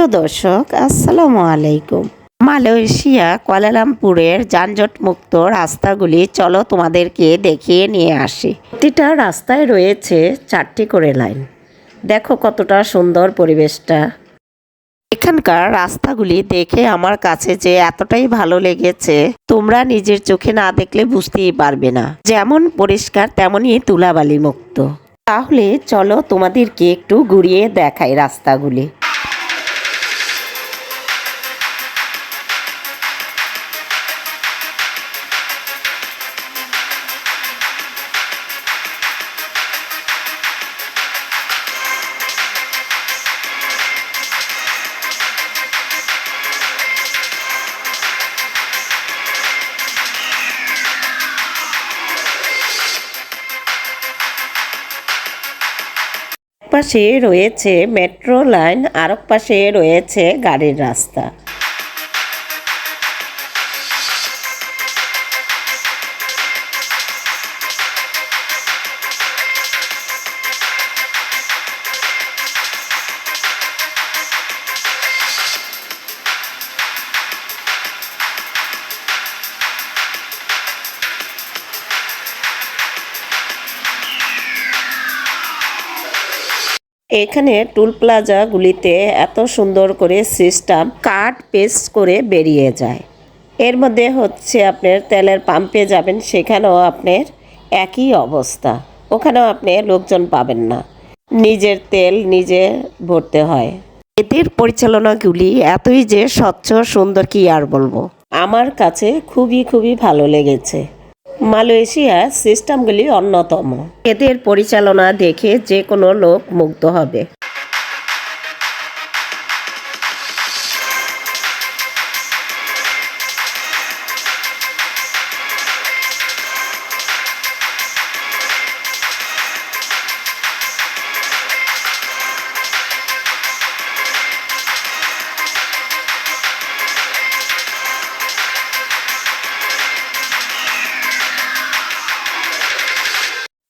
দর্শক, আসসালামু আলাইকুম। মালয়েশিয়া কোয়ালালামপুরের যানজট মুক্ত রাস্তাগুলি চলো তোমাদেরকে দেখিয়ে নিয়ে আসি। প্রতিটা রাস্তায় রয়েছে চারটি করে লাইন। দেখো কতটা সুন্দর পরিবেশটা। এখানকার রাস্তাগুলি দেখে আমার কাছে যে এতটাই ভালো লেগেছে, তোমরা নিজের চোখে না দেখলে বুঝতেই পারবে না। যেমন পরিষ্কার, তেমনই তুলাবালি মুক্ত তাহলে চলো তোমাদেরকে একটু ঘুরিয়ে দেখাই রাস্তাগুলি। পাশে রয়েছে মেট্রো লাইন আর এক পাশে রয়েছে গাড়ির রাস্তা। এখানে টুল প্লাজাগুলিতে এত সুন্দর করে সিস্টেম কাট পেস্ট করে বেরিয়ে যায়। এর মধ্যে হচ্ছে আপনার তেলের পাম্পে যাবেন, সেখানেও আপনার একই অবস্থা। ওখানেও আপনি লোকজন পাবেন না। নিজের তেল নিজে ভরতে হয়। এদের পরিচালনাগুলি এতই যে স্বচ্ছ, সুন্দর কি আর বলব? আমার কাছে খুবই খুবই ভালো লেগেছে। মালয়েশিয়া সিস্টেমগুলি অন্যতম। এদের পরিচালনা দেখে যে কোনো লোক মুগ্ধ হবে।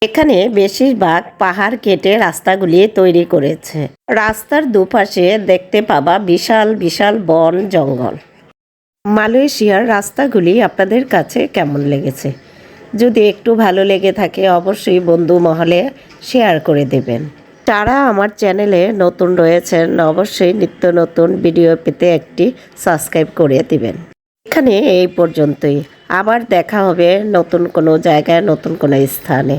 এখানে বেশিরভাগ পাহাড় কেটে রাস্তাগুলি তৈরি করেছে। রাস্তার দুপাশে দেখতে পাবা বিশাল বিশাল বন জঙ্গল। মালয়েশিয়ার রাস্তাগুলি আপনাদের কাছে কেমন লেগেছে? যদি একটু ভালো লেগে থাকে, অবশ্যই বন্ধু মহলে শেয়ার করে দেবেন। যারা আমার চ্যানেলে নতুন রয়েছেন, অবশ্যই নিত্য নতুন ভিডিও পেতে একটি সাবস্ক্রাইব করে দিবেন। এখানে এই পর্যন্তই। আবার দেখা হবে নতুন কোনো জায়গায়, নতুন কোনো স্থানে।